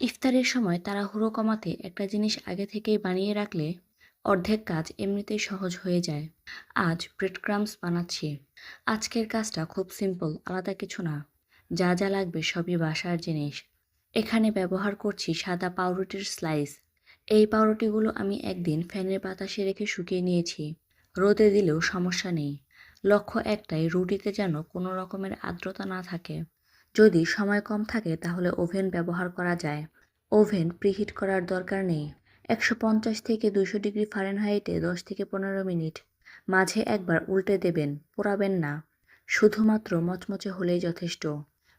ইফতারের সময় তারা তাড়াহুড়ো কমাতে একটা জিনিস আগে থেকেই বানিয়ে রাখলে অর্ধেক কাজ এমনিতেই সহজ হয়ে যায়। আজ ব্রেড ক্রামস বানাচ্ছি। আজকের কাজটা খুব সিম্পল, আলাদা কিছু না। যা যা লাগবে সবই বাসার জিনিস। এখানে ব্যবহার করছি সাদা পাউরুটির স্লাইস। এই পাউরুটিগুলো আমি একদিন ফ্যানের বাতাসে রেখে শুকিয়ে নিয়েছি। রোদে দিলেও সমস্যা নেই। লক্ষ্য একটাই, রুটিতে যেন কোনো রকমের আর্দ্রতা না থাকে। যদি সময় কম থাকে তাহলে ওভেন ব্যবহার করা যায়। ওভেন প্রিহিট করার দরকার নেই। একশো পঞ্চাশ থেকে দুশো ডিগ্রি ফারেনহাইটে দশ থেকে পনেরো মিনিট। মাঝে একবার উল্টে দেবেন, পোড়াবেন না। শুধুমাত্র মচমচে হলেই যথেষ্ট।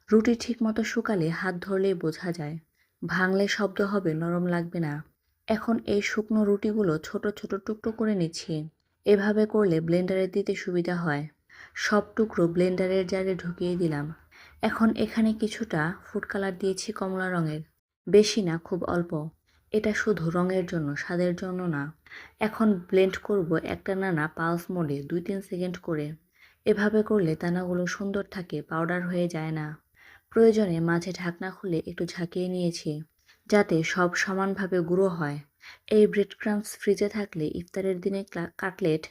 রুটি ঠিকমতো শুকালে হাত ধরলেই বোঝা যায়। ভাঙলে শব্দ হবে, নরম লাগবে না। এখন এই শুকনো রুটিগুলো ছোট ছোট টুকরো করে নিচ্ছি। এভাবে করলে ব্লেন্ডারে দিতে সুবিধা হয়। সব টুকরো ব্লেন্ডারের জারে ঢুকিয়ে দিলাম। এখন এখানে কিছুটা ফুড কালার দিয়েছি কমলা রঙের। বেশি না, খুব অল্প। এটা শুধু রঙের জন্য, স্বাদের জন্য না। এখন ব্লেন্ড করব একটা নানা পালস মোডে দুই তিন সেকেন্ড করে। এভাবে করলে দানাগুলো সুন্দর থাকে, পাউডার হয়ে যায় না। প্রয়োজনে মাঝে ঢাকনা খুলে একটু ঝাঁকিয়ে নিয়েছি, যাতে সব সমানভাবে গুঁড়ো হয়। এই ব্রেড ক্রামস ফ্রিজে থাকলে ইফতারের দিনে কাটলেট,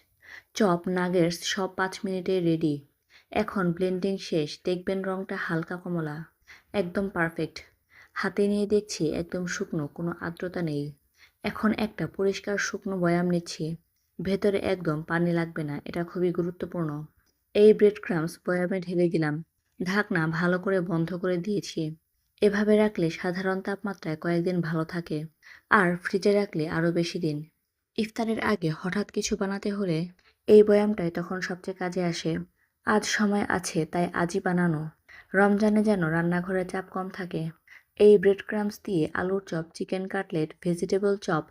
চপ নাগেটস সব পাঁচ মিনিটে রেডি এখন ব্লেন্ডিং শেষ, দেখবেন রঙটা হালকা কমলা, একদম পারফেক্ট। হাতে নিয়ে দেখছি একদম শুকনো, কোনো আর্দ্রতা নেই। এখন একটা পরিষ্কার শুকনো বয়াম নিচ্ছি। ভেতরে একদম পানি লাগবে না, এটা খুবই গুরুত্বপূর্ণ। এই ব্রেড ক্রামস বয়ামে ঢেলে দিলাম। ঢাকনা ভালো করে বন্ধ করে দিয়েছি। এভাবে রাখলে সাধারণ তাপমাত্রায় কয়েকদিন ভালো থাকে, আর ফ্রিজে রাখলে আরও বেশি দিন। ইফতারের আগে হঠাৎ কিছু বানাতে হলে এই বয়ামটাই তখন সবচেয়ে কাজে আসে। আজ সময় আছে, তাই আজই বানানো। রমজানে যেন রান্নাঘরে চাপ কম থাকে। এই ব্রেড ক্রামস দিয়ে আলুর chop chicken cutlet vegetable chop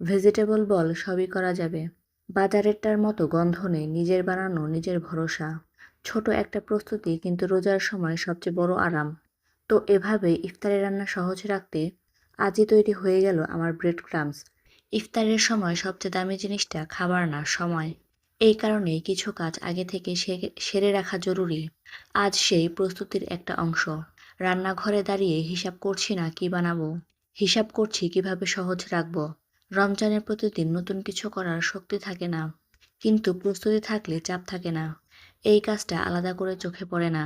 vegetable ball সবই করা যাবে। বাজারেরটার মতো গন্ধ নেই, নিজের বানানো, নিজের ভরসা। ছোট একটা প্রস্তুতি, কিন্তু রোজার সময় সবচেয়ে বড় আরাম। তো এভাবেই ইফতারের রান্না সহজ রাখতে আজই তৈরি হয়ে গেল আমার ব্রেড ক্রামস ইফতারের সময় সবচেয়ে দামি জিনিসটা খাবার না, সময়। এই কারণেই কিছু কাজ আগে থেকে সেরে রাখা জরুরি। আজ সেই প্রস্তুতির একটা অংশ। রান্নাঘরে দাঁড়িয়ে হিসাব করছি না কি বানাবো। হিসাব করছি কীভাবে সহজ রাখব। রমজানের প্রতিদিন নতুন কিছু করার শক্তি থাকে না। কিন্তু প্রস্তুতি থাকলে চাপ থাকে না। এই কাজটা আলাদা করে চোখে পড়ে না।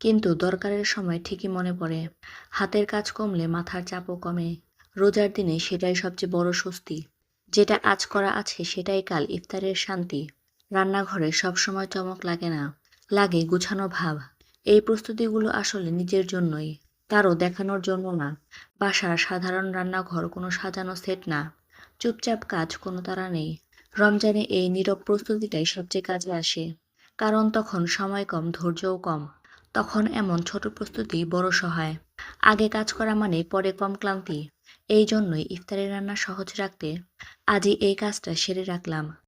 কিন্তু দরকারের সময় ঠিকই মনে পড়ে। হাতের কাজ কমলে মাথার চাপও কমে। রোজার দিনে সেটাই সবচেয়ে বড় স্বস্তি। যেটা আজ করা আছে সেটাই কাল ইফতারের শান্তি। রান্নাঘরে সবসময় চমক লাগে না, লাগে গুছানো ভাব। এই প্রস্তুতিগুলো আসলে নিজের জন্যই। তারও দেখানোর জন্য না। বাসার সাধারণ রান্নাঘর কোনো সাজানো সেট না। চুপচাপ কাজ কোনো তারা নেই। রমজানে এই নীরব প্রস্তুতিটাই সবচেয়ে কাজে আসে। কারণ তখন সময় কম, ধৈর্যও কম। তখন এমন ছোট প্রস্তুতি বড় সহায়। আগে কাজ করা মানে পরে কম ক্লান্তি। এই জন্যই ইফতারের রান্না সহজ রাখতে আজই এই কাজটা সেরে রাখলাম।